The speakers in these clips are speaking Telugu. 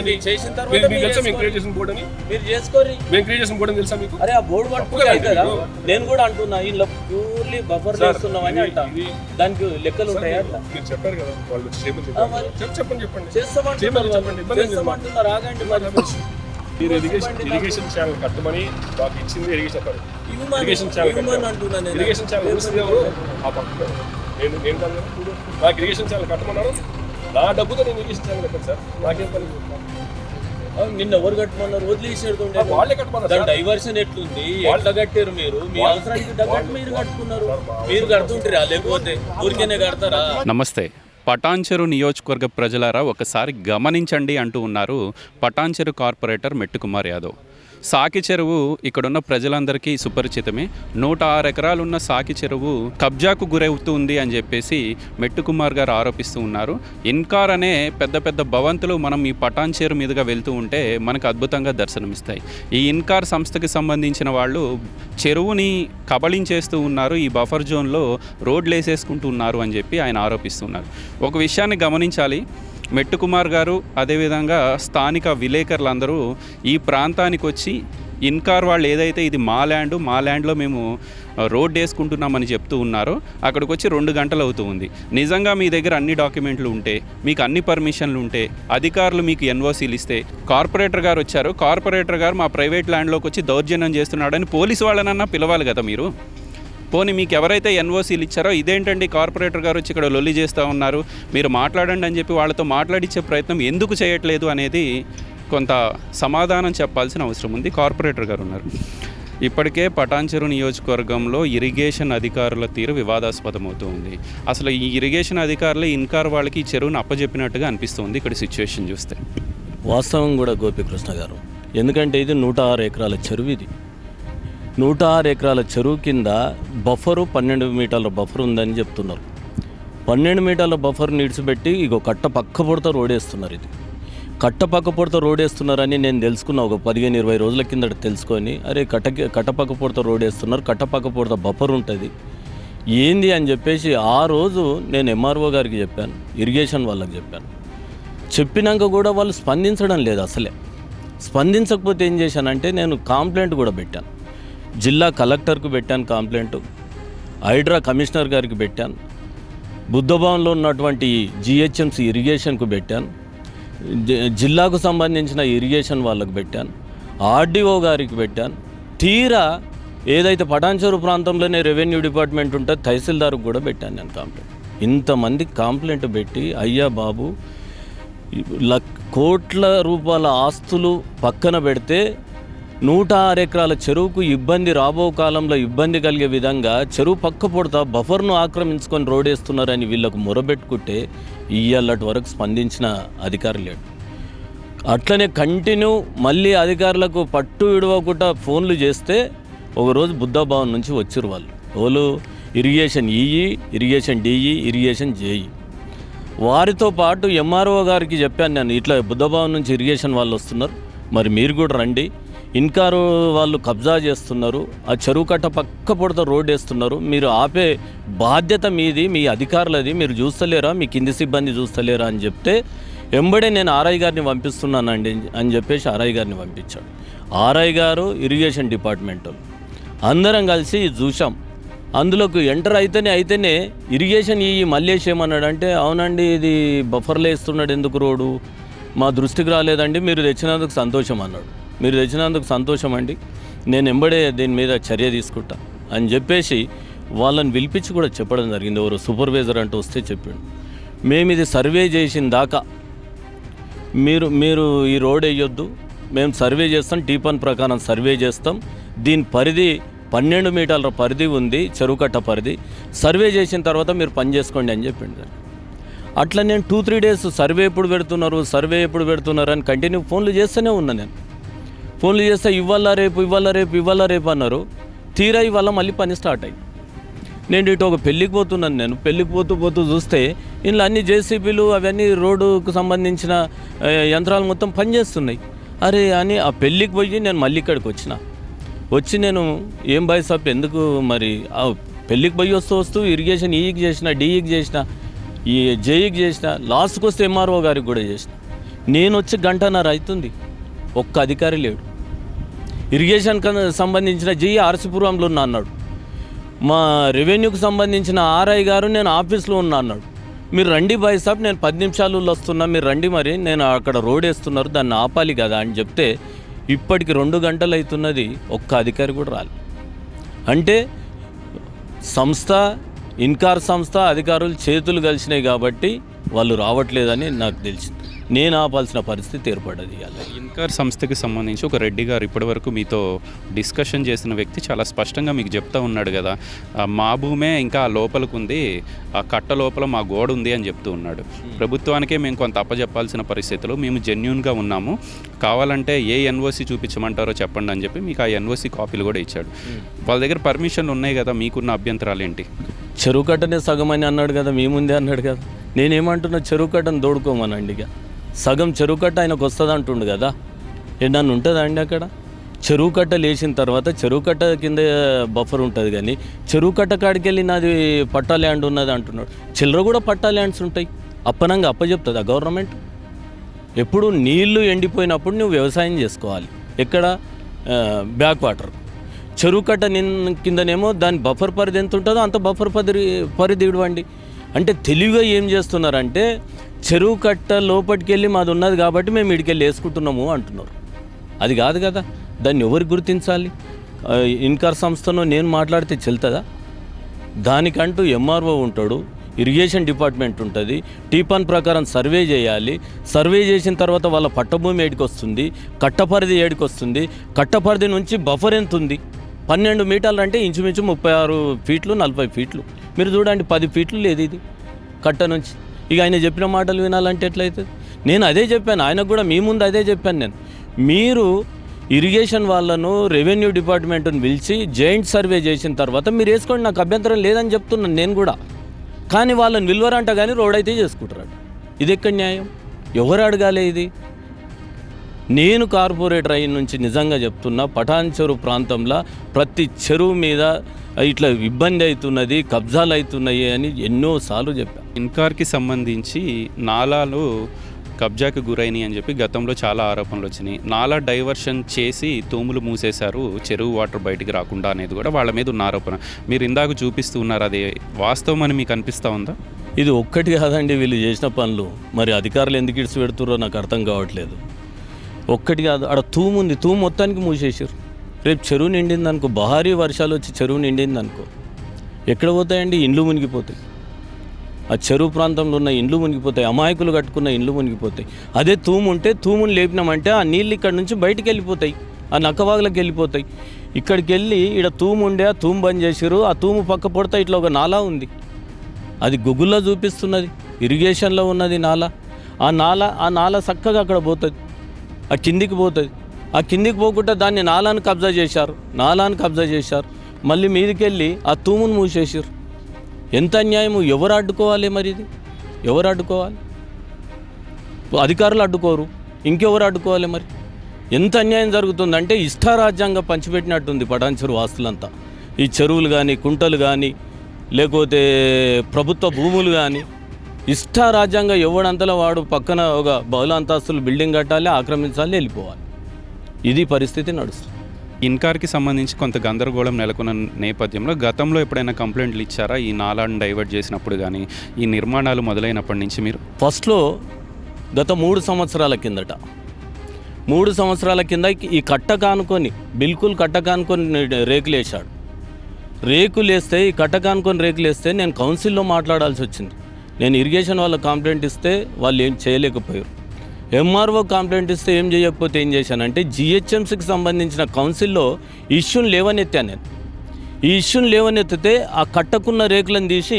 చేసిన చేయమనండి బోర్డు చేసిన తర్వాత మీకు మీరు తెలుసా మేము క్రియేట్ చేసుకోండి. చేసిన బోర్డు అని? మీరు చేసుకోరి మేము క్రియేట్ చేసిన బోర్డు అని తెలుసా మీకు? అరే ఆ బోర్డు పట్టుకుంటే తప్పుగా అవుతుందా లేదు. నేను కూడా అంటున్నా ఇందులో ప్యూర్లీ బఫర్ చేస్తున్నామని అంట. దానికి లెక్కలు ఉంటాయా అట్లా మీరు చెప్పారు కదా వాళ్ళు చెప్పండి. చేస్తామంటున్నారు. చేస్తామంటున్నారు ఆగండి మరి. మీరు ఇరిగేషన్ ఇరిగేషన్ ఛానల్ కట్టమని మాకు ఇచ్చింది ఇరిగేషన్ కాదు ఇవ్వమని- ఇరిగేషన్ ఛానల్. ఇరిగేషన్ ఛానల్ ఆ పక్కన. నేను. నాకు ఇరిగేషన్ ఛానల్ కట్టమన్నారు. నా డబ్బుతో నేను ఛానల్ కట్టాను సార్. నాకేం పని నిన్న ఎవరు కట్టుకున్నారు వదిలేసేడుతుండే ఆ, వాళ్ళే కట్టమన్నారు దాని. డైవర్షన్ ఎట్లుంది? వాళ్ళు- ఎట్లా కట్టారు మీరు? మీ అవసరానికి తగ్గట్టు వాళ్ళు- మీరు కట్టుకున్నారు? మీరు కడుతుంటారా? లేకపోతే ఊరికేనే కడతారా? నమస్తే. పటాన్చెరు నియోజకవర్గ ప్రజలారా ఒకసారి గమనించండి అంటూ ఉన్నారు పటాన్చెరు కార్పొరేటర్ మెట్టుకుమార్ యాదవ్. సాకి చెరువు ఇక్కడున్న ప్రజలందరికీ సుపరిచితమే. నూట ఆరు ఎకరాలున్న సాకి చెరువు కబ్జాకు గురవుతుంది అని చెప్పేసి మెట్టుకుమార్ గారు ఆరోపిస్తూ ఉన్నారు. ఇన్కార్ అనే పెద్ద పెద్ద భవంతులు మనం ఈ పటాన్ చెరు మీదుగా వెళ్తూ ఉంటే మనకు అద్భుతంగా దర్శనమిస్తాయి. ఈ ఇన్కార్ సంస్థకి సంబంధించిన వాళ్ళు చెరువుని కబళించేస్తూ ఉన్నారు. ఈ బఫర్ జోన్లో రోడ్లు వేసేసుకుంటూ ఉన్నారు అని చెప్పి ఆయన ఆరోపిస్తున్నారు. ఒక విషయాన్ని గమనించాలి. మెట్టుకుమార్ గారు అదేవిధంగా స్థానిక విలేకరులందరూ ఈ ప్రాంతానికి వచ్చి ఇన్కార్ వాళ్ళు ఏదైతే ఇది మా ల్యాండ్ మా ల్యాండ్లో మేము రోడ్ వేసుకుంటున్నామని చెప్తూ ఉన్నారో అక్కడికి వచ్చి రెండు గంటలు అవుతూ ఉంది. నిజంగా మీ దగ్గర అన్ని డాక్యుమెంట్లు ఉంటే మీకు అన్ని పర్మిషన్లు ఉంటే అధికారులు మీకు ఎన్ఓసీలు ఇస్తే కార్పొరేటర్ గారు వచ్చారు. కార్పొరేటర్ గారు మా ప్రైవేట్ ల్యాండ్లోకి వచ్చి దౌర్జన్యం చేస్తున్నాడని పోలీసు వాళ్ళనన్నా పిలవాలి కదా మీరు? పోనీ మీకు ఎవరైతే ఎన్ఓసీలు ఇచ్చారో ఇదేంటండి కార్పొరేటర్ గారు వచ్చి ఇక్కడ లొల్లి చేస్తూ ఉన్నారు? మీరు మాట్లాడండి అని చెప్పి వాళ్ళతో మాట్లాడించే ప్రయత్నం ఎందుకు చేయట్లేదు అనేది కొంత సమాధానం చెప్పాల్సిన అవసరం ఉంది. కార్పొరేటర్ గారు ఉన్నారు. ఇప్పటికే పటాన్చెరు నియోజకవర్గంలో ఇరిగేషన్ అధికారుల తీరు వివాదాస్పదమవుతూ ఉంది. అసలు ఈ ఇరిగేషన్ అధికారులు ఇన్కార్ వాళ్ళకి ఈ చెరువును అప్పజెప్పినట్టుగా అనిపిస్తుంది ఇక్కడ సిచ్యువేషన్ చూస్తే. వాస్తవం కూడా గోపికృష్ణ గారు. ఎందుకంటే ఇది నూట ఆరు ఎకరాల చెరువు ఇది. నూట ఆరు ఎకరాల చెరువు కింద బఫరు పన్నెండు మీటర్ల బఫర్ ఉందని చెప్తున్నారు. పన్నెండు మీటర్ల బఫర్ నిడిచిపెట్టి ఇగో కట్ట పక్క పొడత రోడ్ వేస్తున్నారు ఇది. కట్ట పక్క పొడత రోడ్ వేస్తున్నారని నేను తెలుసుకున్నా. ఒక పదిహేను ఇరవై రోజుల కిందట తెలుసుకొని అరే కట్ట కట్ట పక్క పొడత రోడ్ వేస్తున్నారు కట్ట పక్క పొడత బఫర్ ఉంటుంది. ఏంది అని చెప్పేసి ఆ రోజు నేను ఎంఆర్ఓ గారికి చెప్పాను ఇరిగేషన్ వాళ్ళకి చెప్పాను. చెప్పినాక కూడా వాళ్ళు స్పందించడం లేదు అసలే. స్పందించకపోతే ఏం చేశానంటే నేను కాంప్లైంట్ కూడా పెట్టాను. జిల్లా కలెక్టర్కు పెట్టాను కాంప్లైంట్. హైడ్రా కమిషనర్ గారికి పెట్టాను. బుద్ధభవన్లో ఉన్నటువంటి జిహెచ్ఎంసి ఇరిగేషన్కు పెట్టాను. జి- జిల్లాకు సంబంధించిన ఇరిగేషన్ వాళ్ళకు పెట్టాను. ఆర్డీఓ గారికి పెట్టాను. తీరా ఏదైతే పటాన్చెరు ప్రాంతంలోనే రెవెన్యూ డిపార్ట్మెంట్ ఉంటే తహసీల్దార్కి కూడా పెట్టాను నేను కంప్లైంట్. ఇంతమంది కంప్లైంట్ పెట్టి అయ్యా బాబు లక్ కోట్ల రూపాయల ఆస్తులు పక్కన పెడితే నూట ఆరు ఎకరాల చెరువుకు ఇబ్బంది రాబో కాలంలో ఇబ్బంది కలిగే విధంగా చెరువు పక్క పొడతా బఫర్ను ఆక్రమించుకొని రోడేస్తున్నారని వీళ్ళకు మొరబెట్టుకుంటే ఇయ్యాలటి వరకు స్పందించిన అధికారి లేడు. అట్లనే కంటిన్యూ మళ్ళీ అధికారులకు పట్టు విడవకుండా ఫోన్లు చేస్తే ఒకరోజు బుద్ధభవన్ నుంచి వచ్చారు వాళ్ళు. వాళ్ళు irrigation EE irrigation DE irrigation JE. వారితో పాటు ఎంఆర్ఓ గారికి చెప్పాను నేను ఇట్లా బుద్ధభవన్ నుంచి ఇరిగేషన్ వాళ్ళు వస్తున్నారు. మరి మీరు కూడా రండి. ఇన్కారు వాళ్ళు కబ్జా చేస్తున్నారు ఆ చెరువు కట్ట పక్క పొడత రోడ్ వేస్తున్నారు. మీరు ఆపే బాధ్యత మీది మీ అధికారులది మీరు చూస్తలేరా మీ కింది సిబ్బంది చూస్తలేరా అని చెప్తే ఎంబడే నేను ఆర్ఐ గారిని పంపిస్తున్నానండి అని చెప్పేసి ఆర్ఐ గారిని పంపించాడు. ఆర్ఐ గారు ఇరిగేషన్ డిపార్ట్మెంట్ అందరం కలిసి చూసాం అందులోకి ఎంటర్ అయితేనే అయితేనే ఇరిగేషన్ ఈ మల్లేష్ ఏమన్నాడంటే అవునండి ఇది బఫర్లో వేస్తున్నాడు ఎందుకు రోడ్డు? మా దృష్టికి రాలేదండి మీరు తెచ్చినందుకు సంతోషం అన్నాడు. మీరు తెచ్చినందుకు సంతోషం అండి. నేను ఎంబడే దీని మీద చర్య తీసుకుంటా అని చెప్పేసి వాళ్ళని పిలిపించి కూడా చెప్పడం జరిగింది. ఎవరు సూపర్వైజర్ అంటూ వస్తే చెప్పాడు. మేము ఇది సర్వే చేసిన దాకా మీరు మీరు ఈ రోడ్ వేయొద్దు. మేము సర్వే చేస్తాం. టీపన్ ప్రకారం సర్వే చేస్తాం. దీని పరిధి పన్నెండు మీటర్ల పరిధి ఉంది. చెరువుకట్ట పరిధి. సర్వే చేసిన తర్వాత మీరు పని చేసుకోండి అని చెప్పిండు అట్లా నేను టూ త్రీ డేస్ సర్వే ఎప్పుడు పెడుతున్నారు? సర్వే ఎప్పుడు పెడుతున్నారు? అని కంటిన్యూ ఫోన్లు చేస్తూనే ఉన్నా నేను. ఫోన్లు చేస్తే ఇవ్వాలా రేపు ఇవ్వాలా రేపు ఇవ్వాలా రేపు అన్నారు. తీరా ఇవాళ మళ్ళీ పని స్టార్ట్ అయింది నేను ఇటు ఒక పెళ్ళికి పోతున్నాను నేను. పెళ్ళికి పోతూ పోతూ చూస్తే ఇందులో అన్ని జేసీబీలు అవన్నీ రోడ్డుకు సంబంధించిన యంత్రాలు మొత్తం పనిచేస్తున్నాయి అరే అని ఆ పెళ్ళికి పోయి నేను మళ్ళీ ఇక్కడికి వచ్చిన. వచ్చి నేను ఏం బాయ్ సాబ్ ఎందుకు మరి ఆ పెళ్ళికి పోయి వస్తూ వస్తూ ఇరిగేషన్ ఈకి చేసిన డీఈకి చేసిన ఈ జేఈకి చేసిన లాస్ట్కి వస్తే ఎంఆర్ఓ గారికి కూడా చేసిన. నేను వచ్చి గంటన్నర అవుతుంది. ఒక్క అధికారి లేడు. ఇరిగేషన్ సంబంధించిన జేఈ ఆర్సిపురంలో ఉన్నా అన్నాడు. మా రెవెన్యూకి సంబంధించిన ఆర్ఐ గారు నేను ఆఫీస్లో ఉన్నా అన్నాడు. మీరు రండి బాయ్ సాబ్ నేను పది నిమిషాలలో వస్తున్నా మీరు రండి మరి నేను అక్కడ రోడ్ వేస్తున్నారు దాన్ని ఆపాలి కదా అని చెప్తే ఇప్పటికి రెండు గంటలు అవుతున్నది ఒక్క అధికారి కూడా రాలి. అంటే సంస్థ ఇన్కార్ సంస్థ అధికారులు చేతులు కలిసినాయి కాబట్టి వాళ్ళు రావట్లేదని నాకు తెలిసింది. నేను ఆపాల్సిన పరిస్థితి ఏర్పడ్డది ఇవాళ. ఇన్కార్ సంస్థకి సంబంధించి ఒక రెడ్డి గారు ఇప్పటివరకు మీతో డిస్కషన్ చేసిన వ్యక్తి చాలా స్పష్టంగా మీకు చెప్తా ఉన్నాడు కదా. "ఆ, మా భూమే ఇంకా లోపలికి ఉంది ఆ కట్ట లోపల మా గోడ ఉంది అని చెప్తూ ఉన్నాడు. ప్రభుత్వానికే మేము కొంత అప్పచెప్పాల్సిన పరిస్థితులు మేము జెన్యున్గా ఉన్నాము. కావాలంటే ఏ ఎన్ఓసి చూపించమంటారో చెప్పండి అని చెప్పి మీకు ఆ ఎన్ఓసి కాపీలు కూడా ఇచ్చాడు. వాళ్ళ దగ్గర పర్మిషన్లు ఉన్నాయి కదా మీకున్న అభ్యంతరాలు ఏంటి? చెరువు కట్టనే సగం అని అన్నాడు కదా మీ ముందే అన్నాడు కదా. నేనేమంటున్నా చెరువు కట్టను దోడుకోమనండి ఇక. సగం చెరువు కట్ట ఆయనకు వస్తుంది అంటుండు కదా. ఏదన్నా ఉంటుందా అండి అక్కడ? చెరువు కట్ట లేచిన తర్వాత చెరువు కట్ట కింద బఫర్ ఉంటుంది కానీ చెరువు కట్ట కాడికి వెళ్ళి నాది పట్టా ల్యాండ్ ఉన్నది అంటున్నాడు. చిల్లర కూడా పట్టా ల్యాండ్స్ ఉంటాయి. అప్పనంగా అప్పచెప్తుందా గవర్నమెంట్? ఎప్పుడు నీళ్ళు ఎండిపోయినప్పుడు నువ్వు వ్యవసాయం చేసుకోవాలి. ఎక్కడ? Back water. చెరువు కట్ట నిన్ కిందనేమో దాని బఫర్ పరిధి ఎంత ఉంటుందో అంత బఫర్ పరిధి పరిధి ఇవ్వండి అంటే తెలివిగా ఏం చేస్తున్నారంటే చెరువు కట్ట లోపలికి వెళ్ళి మాది ఉన్నది కాబట్టి మేము ఇడికెళ్ళి వేసుకుంటున్నాము అంటున్నారు. అది కాదు కదా దాన్ని ఎవరు గుర్తించాలి? ఇన్కార్ సంస్థను నేను మాట్లాడితే చెల్తుందా? దానికంటూ ఎంఆర్ఓ ఉంటాడు ఇరిగేషన్ డిపార్ట్మెంట్ ఉంటుంది టీపాన్ ప్రకారం సర్వే చేయాలి సర్వే చేసిన తర్వాత వాళ్ళ పట్టభూమి ఏడికి వస్తుంది కట్టపరిధి ఏడికి వస్తుంది కట్టపరిధి నుంచి బఫర్ ఎంత ఉంది పన్నెండు మీటర్లు అంటే ఇంచుమించు ముప్పై ఆరు ఫీట్లు నలభై ఫీట్లు. మీరు చూడండి పది ఫీట్లు లేదు ఇది కట్ట నుంచి. ఇక ఆయన చెప్పిన మాటలు వినాలంటే ఎట్లయితే? నేను అదే చెప్పాను ఆయనకు కూడా మీ ముందు అదే చెప్పాను నేను. మీరు ఇరిగేషన్ వాళ్ళను రెవెన్యూ డిపార్ట్మెంట్ని పిలిచి జాయింట్ సర్వే చేసిన తర్వాత మీరు వేసుకోండి నాకు అభ్యంతరం లేదని చెప్తున్నాను నేను కూడా. కానీ వాళ్ళని విలువరంట కానీ రోడ్ అయితే చేసుకుంటారు ఇది ఎక్కడ న్యాయం? ఎవరు అడగాలి ఇది? నేను కార్పొరేటర్ అయిన నుంచి నిజంగా చెప్తున్నా పటాన్ చెరువు ప్రాంతంలో ప్రతి చెరువు మీద ఇట్లా ఇబ్బంది అవుతున్నది కబ్జాలు అవుతున్నాయి అని ఎన్నోసార్లు చెప్పాను ఇన్కార్కి సంబంధించి నాలాలు కబ్జాకు గురైనాయి అని చెప్పి గతంలో చాలా ఆరోపణలు వచ్చినాయి. నాలా డైవర్షన్ చేసి తూములు మూసేశారు చెరువు వాటర్ బయటికి రాకుండా అనేది కూడా వాళ్ళ మీద ఉన్న ఆరోపణ. మీరు ఇందాక చూపిస్తూ ఉన్నారు అది వాస్తవం అని మీకు అనిపిస్తూ ఉందా? ఇది ఒక్కటి కాదండి వీళ్ళు చేసిన పనులు. మరి అధికారులు ఎందుకు ఇడిచి పెడుతుర్రో నాకు అర్థం కావట్లేదు. ఒక్కటి కాదు ఆడ తూము ఉంది తూము మొత్తానికి మూసేసారు రేపు చెరువు నిండింది అనుకో భారీ వర్షాలు వచ్చి చెరువు నిండింది అనుకో ఎక్కడ పోతాయండి? ఇండ్లు మునిగిపోతాయి. ఆ చెరువు ప్రాంతంలో ఉన్న ఇండ్లు మునిగిపోతాయి. అమాయకులు కట్టుకున్న ఇండ్లు మునిగిపోతాయి. అదే తూము ఉంటే తూమును లేపినామంటే ఆ నీళ్ళు ఇక్కడ నుంచి బయటికి వెళ్ళిపోతాయి. ఆ నక్కవాగులకు వెళ్ళిపోతాయి. ఇక్కడికి వెళ్ళి ఇక్కడ తూము ఉండే ఆ తూము బంద్ చేసిరు ఆ తూము పక్క పొడతా ఇట్లా ఒక నాలా ఉంది. అది గుగుల్లో చూపిస్తున్నది. ఇరిగేషన్లో ఉన్నది నాల. ఆ నాల ఆ నాల చక్కగా అక్కడ పోతుంది. ఆ కిందికి పోతుంది. ఆ కిందికి పోకుండా దాన్ని నాలాన్ని కబ్జా చేశారు. నాలాన్ని కబ్జా చేశారు. మళ్ళీ మీదికెళ్ళి ఆ తూమును మూసేసారు ఎంత అన్యాయము ఎవరు అడ్డుకోవాలి మరి ఇది? ఎవరు అడ్డుకోవాలి? అధికారులు అడ్డుకోరు. ఇంకెవరు అడ్డుకోవాలి మరి? ఎంత అన్యాయం జరుగుతుందంటే ఇష్టారాజ్యంగా పంచిపెట్టినట్టుంది పటాన్చెరు వాస్తులంతా ఈ చెరువులు కానీ కుంటలు కానీ లేకపోతే ప్రభుత్వ భూములు కానీ ఇష్టారాజ్యంగా ఎవడంతలో వాడు పక్కన ఒక బహుళ అంతస్తులు బిల్డింగ్ కట్టాలి ఆక్రమించాలి వెళ్ళిపోవాలి. ఇది పరిస్థితి నడుస్తుంది. ఇన్కార్కి సంబంధించి కొంత గందరగోళం నెలకొన్న నేపథ్యంలో గతంలో ఎప్పుడైనా కంప్లైంట్లు ఇచ్చారా? ఈ నాలాను డైవర్ట్ చేసినప్పుడు కానీ ఈ నిర్మాణాలు మొదలైనప్పటి నుంచి మీరు? ఫస్ట్లో గత మూడు సంవత్సరాల కిందట మూడు సంవత్సరాల కింద ఈ కట్ట కానుకొని బిల్కుల్ కట్ట కానుకొని రేకులు వేశాడు. రేకులు వేస్తే ఈ కట్ట కానుకొని రేకులు వేస్తే నేను కౌన్సిల్లో మాట్లాడాల్సి వచ్చింది. నేను ఇరిగేషన్ వాళ్ళ కంప్లైంట్ ఇస్తే వాళ్ళు ఏం చేయలేకపోయారు. ఎంఆర్ఓ కంప్లైంట్ ఇస్తే ఏం చేయకపోతే ఏం చేశానంటే జిహెచ్ఎంసీకి సంబంధించిన కౌన్సిల్లో ఇష్యూని లేవనెత్తాను నేను. ఈ ఇష్యూని లేవనెత్తితే ఆ కట్టకున్న రేకులను తీసి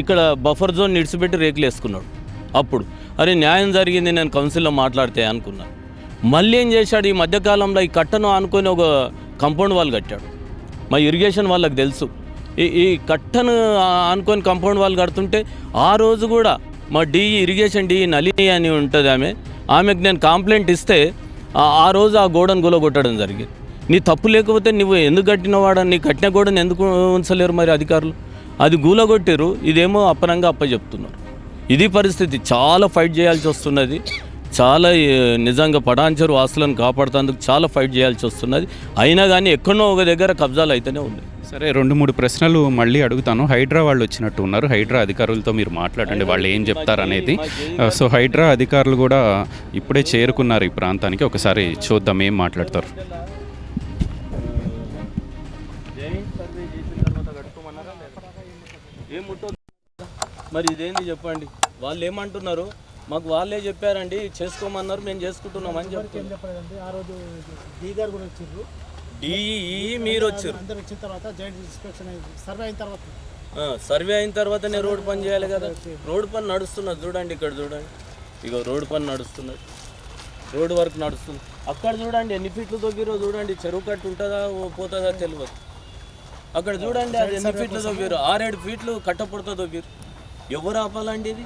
ఇక్కడ బఫర్ జోన్ నిడిచిపెట్టి రేకులు వేసుకున్నాడు. అప్పుడు అరే న్యాయం జరిగింది నేను కౌన్సిల్లో మాట్లాడితే అనుకున్నాను మళ్ళీ ఏం చేశాడు? ఈ మధ్యకాలంలో ఈ కట్టను అనుకొని ఒక కంపౌండ్ వాల్ కట్టాడు. మా ఇరిగేషన్ వాళ్ళకి తెలుసు. ఈ ఈ కట్టను అనుకొని కంపౌండ్ వాల్ కడుతుంటే ఆ రోజు కూడా మా డీ ఇరిగేషన్ డి నలిని అని ఉంటుంది ఆమె. ఆమెకు నేను కంప్లైంట్ ఇస్తే ఆ- రోజు ఆ గోడను గులగొట్టడం జరిగింది. నీ తప్పు లేకపోతే నువ్వు ఎందుకు కట్టినవాడ? నీ కట్టిన గోడను ఎందుకు ఉంచలేరు మరి అధికారులు? అది గూలగొట్టారు ఇదేమో అప్పనంగా అప్ప చెప్తున్నారు ఇది పరిస్థితి. చాలా ఫైట్ చేయాల్సి వస్తున్నది. చాలా నిజంగా పడాంచరు ఆస్తులను కాపాడుతందుకు చాలా ఫైట్ చేయాల్సి వస్తున్నది. అయినా కానీ ఎక్కడో ఒక దగ్గర కబ్జాలు అయితేనే ఉంది. సరే రెండు మూడు ప్రశ్నలు మళ్ళీ అడుగుతాను. హైడ్రా వాళ్ళు వచ్చినట్టు ఉన్నారు. హైడ్రా అధికారులతో మీరు మాట్లాడండి వాళ్ళు ఏం చెప్తారు అనేది. సో హైడ్రా అధికారులు కూడా ఇప్పుడే చేరుకున్నారు ఈ ప్రాంతానికి. ఒకసారి చూద్దాం ఏం మాట్లాడతారు. మరి ఇదేంది చెప్పండి? వాళ్ళు ఏమంటున్నారు? మాకు వాళ్ళే చెప్పారండి చేసుకోమన్నారు మేము చేసుకుంటున్నామని చెప్పలేదండి? ఆ రోజు డీ గారు కూడా వచ్చిర్రు. డిఈ మీరు వచ్చారు అందరు వచ్చిన తర్వాత జాయింట్ ఇన్స్పెక్షన్ అయింది సర్వే అయిన తర్వాత. సర్వే అయిన తర్వాతనే రోడ్ పని చేయాలి కదా. రోడ్ పని నడుస్తున్నది చూడండి ఇక్కడ చూడండి. ఇక రోడ్ పని నడుస్తున్నది. రోడ్ వర్క్ నడుస్తుంది. అక్కడ చూడండి ఎన్ని ఫీట్లు తొవ్విరో చూడండి. చెరువు కట్టు ఉంటుందా పోతుందా తెలియదు అక్కడ చూడండి అది ఎన్ని ఫీట్లు తొవ్విరు. ఆరేడు ఫీట్లు కట్టపుడత తొవ్విరు ఎవరు ఆపాలండి ఇది?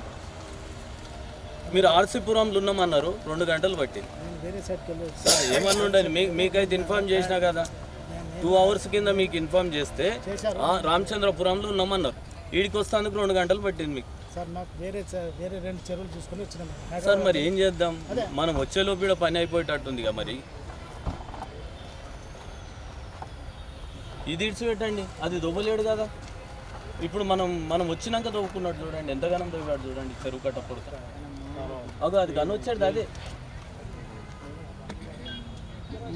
మీరు ఆర్సీపురంలో ఉన్నామన్నారు రెండు గంటలు పట్టింది సార్ ఏమన్నా ఉండండి మీ మీకైతే ఇన్ఫార్మ్ చేసినా కదా. టూ అవర్స్ కింద మీకు ఇన్ఫార్మ్ చేస్తే రామచంద్రపురంలో ఉన్నామన్నారు. వీడికి వస్తానికి రెండు గంటలు పట్టింది మీకు. సార్ నాకు వేరే వేరే రెండు చెరువులు చూసుకొని వచ్చినాము సార్ మరి ఏం చేద్దాం? మనం వచ్చేలోపు పని అయిపోయేటట్టుందిగా మరి. ఇది ఇడిచిపెట్టండి. అది దువ్వలేడు కదా. ఇప్పుడు మనం మనం వచ్చినాక దవ్వుకున్నట్టు చూడండి. ఎంతగానో దవ్వాడు చూడండి చెరువు కట్టప్పుడు అగో అది కనొచ్చాడు అదే.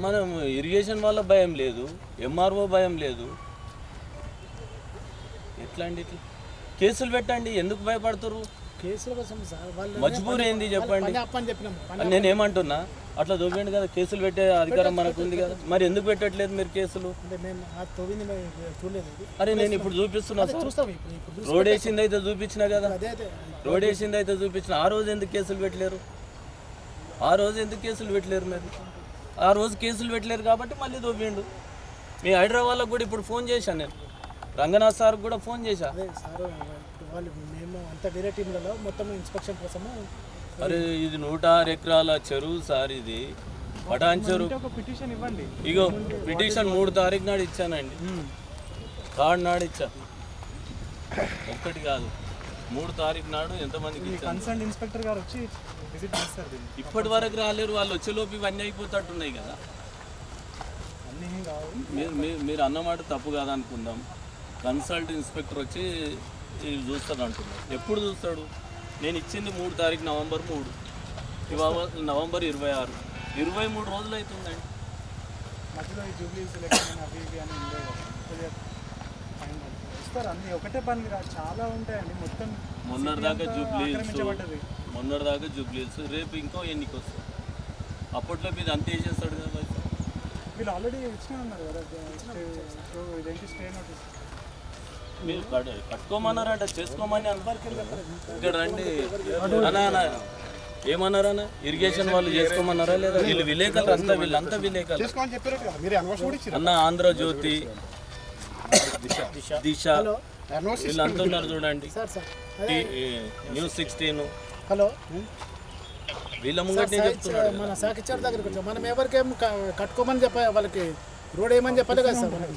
మనం ఇరిగేషన్ వల్ల భయం లేదు ఎంఆర్ఓ భయం లేదు. ఎట్లా అండి ఇట్లా? కేసులు పెట్టండి ఎందుకు భయపడుతురు కేసుల కోసం మజ్బూర్ ఏంది చెప్పండి? నేను ఏమంటున్నా? అట్లా చూపించండి కదా కేసులు పెట్టే అధికారం మనకు ఉంది కదా. మరి ఎందుకు పెట్టట్లేదు మీరు కేసులు? అరే నేను ఇప్పుడు చూపిస్తున్నా. రోడ్ వేసింది అయితే చూపించిన కదా. రోడ్ వేసింది అయితే చూపించిన ఆ రోజు ఎందుకు కేసులు పెట్టలేరు? ఆ రోజు ఎందుకు కేసులు పెట్టలేరు మరి? ఆ రోజు కేసులు పెట్టలేరు కాబట్టి మళ్ళీ దొబ్బిండు మీ హైదరాబాద్లో కూడా ఇప్పుడు ఫోన్ చేశాను నేను. రంగనాథ్ సార్ కూడా ఫోన్ చేశా. అదే సార్ ఇప్పుడు వాళ్ళు మేము అంత వేరే టీంలలో మొత్తం ఇన్స్పెక్షన్ కోసము అరే ఇది నూట ఆరు ఎకరాల చెరువు సార్ ఇది. పటాన్ చెరువు పిటిషన్ ఇవ్వండి. ఇగో పిటిషన్ మూడు తారీఖు నాడు ఇచ్చానండి. థర్డ్ నాడు ఇచ్చా. ఒక్కటి కాదు. మూడు తారీఖు నాడు ఎంతమందికి కన్సర్న్ ఇన్స్పెక్టర్ గారు వచ్చి విజిట్ చేస్తారు ఇప్పటి వరకు రాలేరు వాళ్ళు వచ్చేలోపు ఇవన్నీ అయిపోతట్టున్నాయి కదా. మీరు అన్నమాట తప్పు కాదనుకుందాం. కన్సల్ట్ ఇన్స్పెక్టర్ వచ్చి చూస్తాడు అంటున్నాడు. ఎప్పుడు చూస్తాడు? నేను ఇచ్చింది మూడు తారీఖు నవంబర్ మూడు. ఇవాళ నవంబర్ ఇరవై ఆరు. ఇరవై మూడు రోజులు అవుతుందండి. మధ్యలో ఈ జూబ్లీ సెలెక్షన్ అవి ఇవి అని ఉండే కదా. కొద్దిగా టైం పడుతుంది. ఇస్తారు అన్ని ఒకటే పని కాదు చాలా ఉంటాయండి. మొత్తం మొన్నటిదాకా జూబ్లీస్ ఆక్రమించబడ్డది. మొన్నటిదాకా జూబ్లీస్ రేపు ఇంకో ఎన్నిక వస్తుంది. అప్పట్లో మీద అంత వేసేస్తాడు కదా మరి. వీళ్ళు ఆల్రెడీ ఇచ్చిన ఉన్నారు కదా ఇదేంటి స్టే నోటీస్? మీరు కట్- కట్టుకోమన్నారంట చేసుకోమని అన్నారు ఇక్కడ రండి. అన్నా అన్న ఏమన్నారన్న? ఇరిగేషన్ వాళ్ళు చేసుకోమన్నారా లేదా? వీళ్ళు విలేకరులు అంతా వీళ్ళంతా విలేకరులు. ఇచ్చారు అన్న ఆంధ్రజ్యోతి దిశ. వీళ్ళంతా ఉన్నారు చూడండి. News sixteen. హలో. వీళ్ళ ముంగటే చెప్తున్నాడు మన సాకిచార్ దగ్గరికి వచ్చాం. మనం ఎవరికేం కట్టుకోమని చెప్ప వాళ్ళకి రోడ్ ఏమని చెప్పాలి కదా సార్ మనకి?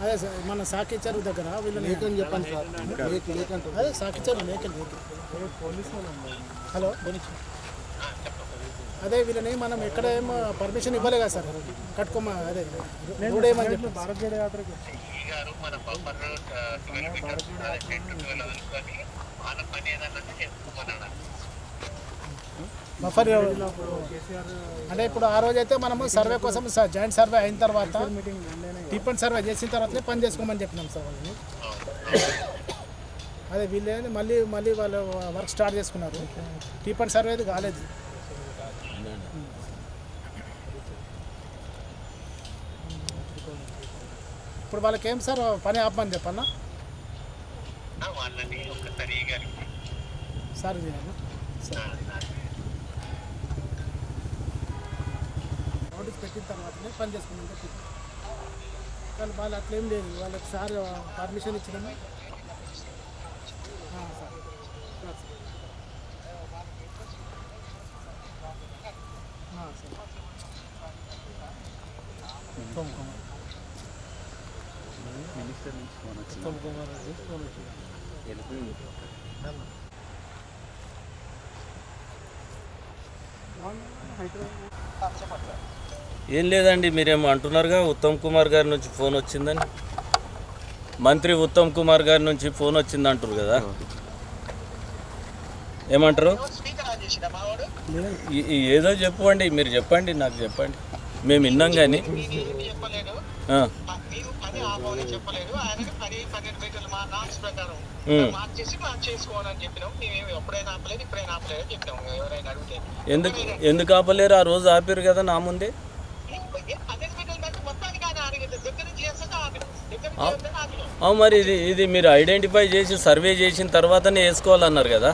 అదే సార్ మన సాకిచారు దగ్గర వీళ్ళని చెప్పండి సార్. అదే సాకిచారు లేఖలు హలో అదే వీళ్ళని మనం ఎక్కడ ఏమో పర్మిషన్ ఇవ్వలే కదా సార్? కట్టుకోమ అదే రోడ్ ఏమని చెప్పి భారత్ జోడో యాత్రకి. బఫర్ అంటే ఇప్పుడు ఆ రోజు అయితే మనము సర్వే కోసం జాయింట్ సర్వే అయిన తర్వాత టిఫన్ సర్వే చేసిన తర్వాతనే పని చేసుకోమని చెప్పినాం సార్ వాళ్ళని. అదే వీళ్ళు మళ్ళీ మళ్ళీ వాళ్ళు వర్క్ స్టార్ట్ చేసుకున్నారు. టిఫన్ సర్వే అది కాలేదు. ఇప్పుడు వాళ్ళకి ఏం సార్ పని ఆపమని చెప్పన్నా? సార్ చేయాలి నోటీస్ పెట్టిన తర్వాతనే పని చేసుకున్నాం చెప్పి కానీ వాళ్ళు అట్లేం లేదు. వాళ్ళకి సార్ పర్మిషన్ ఇచ్చినాము సార్. Sir, sir. ఆ, సార్. ఏం లేదండి మీరేమో అంటున్నారుగా ఉత్తమ్ కుమార్ గారి నుంచి ఫోన్ వచ్చిందని. మంత్రి ఉత్తమ్ కుమార్ గారి నుంచి ఫోన్ వచ్చింది అంటారు కదా. ఏమంటారు? ఏదో చెప్పండి మీరు చెప్పండి నాకు చెప్పండి. మేము విన్నాం కానీ ఎందుకు ఎందుకు ఆపలేరు? ఆ రోజు ఆపారు కదా నా ముందే? మరి ఇది ఇది మీరు ఐడెంటిఫై చేసి సర్వే చేసిన తర్వాతనే వేసుకోవాలన్నారు కదా?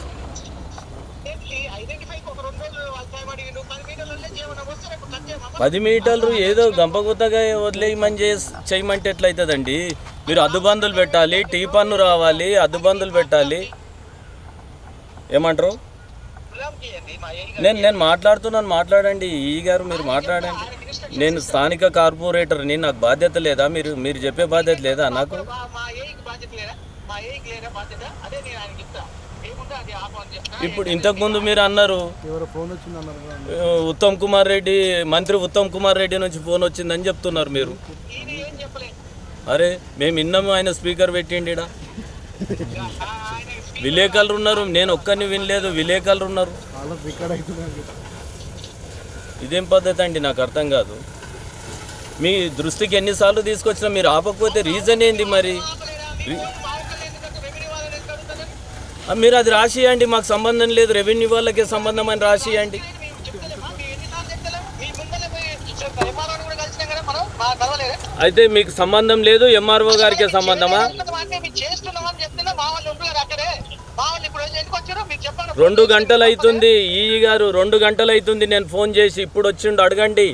పది మీటర్లు ఏదో గంపగుత్తగా వదిలేయమని చేసి చేయమంటే ఎట్లయితుందండి? మీరు అద్దుబందులు పెట్టాలి టీ పన్ను రావాలి అద్దుబందులు పెట్టాలి. ఏమంటారు? నేను నేను మాట్లాడుతున్నాను మాట్లాడండి. ఈ గారు మీరు మాట్లాడండి. నేను స్థానిక కార్పొరేటర్ నేను నాకు బాధ్యత లేదా? మీరు మీరు చెప్పే బాధ్యత లేదా నాకు? ఇప్పుడు ఇంతకుముందు మీరు అన్నారు ఉత్తమ్ కుమార్ రెడ్డి మంత్రి ఉత్తమ్ కుమార్ రెడ్డి నుంచి ఫోన్ వచ్చిందని చెప్తున్నారు మీరు. అరే మేము విన్నాము ఆయన స్పీకర్ పెట్టిండిడా ఆయన విలేకరులు ఉన్నారు నేను ఒక్కరిని వినలేదు విలేకరులు ఉన్నారు. ఇదేం పద్ధతి అండి? నాకు అర్థం కాదు. మీ దృష్టికి ఎన్నిసార్లు తీసుకొచ్చినా మీరు ఆపకపోతే రీజన్ ఏంది మరి? మీరు అది రాసియండి మాకు సంబంధం లేదు. రెవెన్యూ వాళ్ళకే సంబంధం అని రాసియండి. అయితే మీకు సంబంధం లేదు ఎంఆర్ఓ గారికే సంబంధమా చేస్తున్నామని చెప్తున్నా మా వాళ్ళు ఉంటున్నారు అక్కడే మా వాళ్ళు ఇప్పుడు ఎందుకు వచ్చారో మీకు చెప్పండి రెండు గంటలు అవుతుంది ఈ గారు రెండు గంటలు అవుతుంది నేను ఫోన్ చేసి ఇప్పుడు వచ్చిండు అడగండి.